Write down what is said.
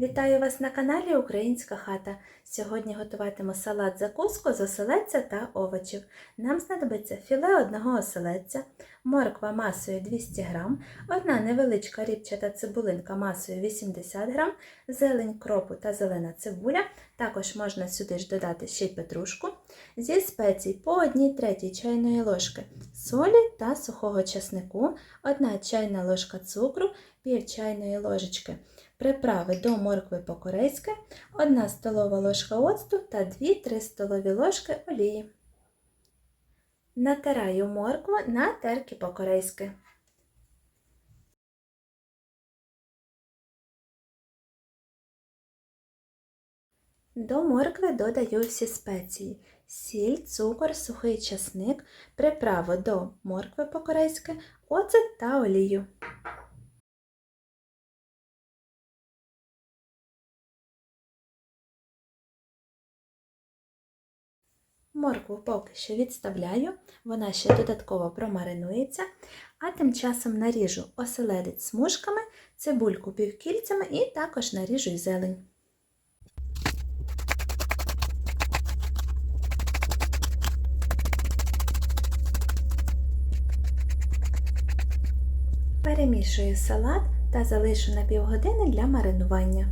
Вітаю вас на каналі Українська хата. Сьогодні готуватиму салат закуску з оселедця та овочів. Нам знадобиться філе одного оселедця, морква масою 200 г, одна невеличка рібчата цибулинка масою 80 г, зелень кропу та зелена цибуля. Також можна сюди ж додати ще й петрушку. Зі спецій по 1 третій чайної ложки. Солі та сухого часнику, 1 чайна ложка цукру, пів чайної ложечки. Приправи до моркви по-корейськи, 1 столова ложка оцту та 2-3 столові ложки олії. Натираю моркву на терки по-корейськи. До моркви додаю всі спеції: сіль, цукор, сухий часник, приправи до моркви по-корейськи, оцет та олію. Моркву поки що відставляю, вона ще додатково промаринується, а тим часом наріжу оселедець смужками, цибульку півкільцями і також наріжу й зелень. Перемішую салат та залишу на півгодини для маринування.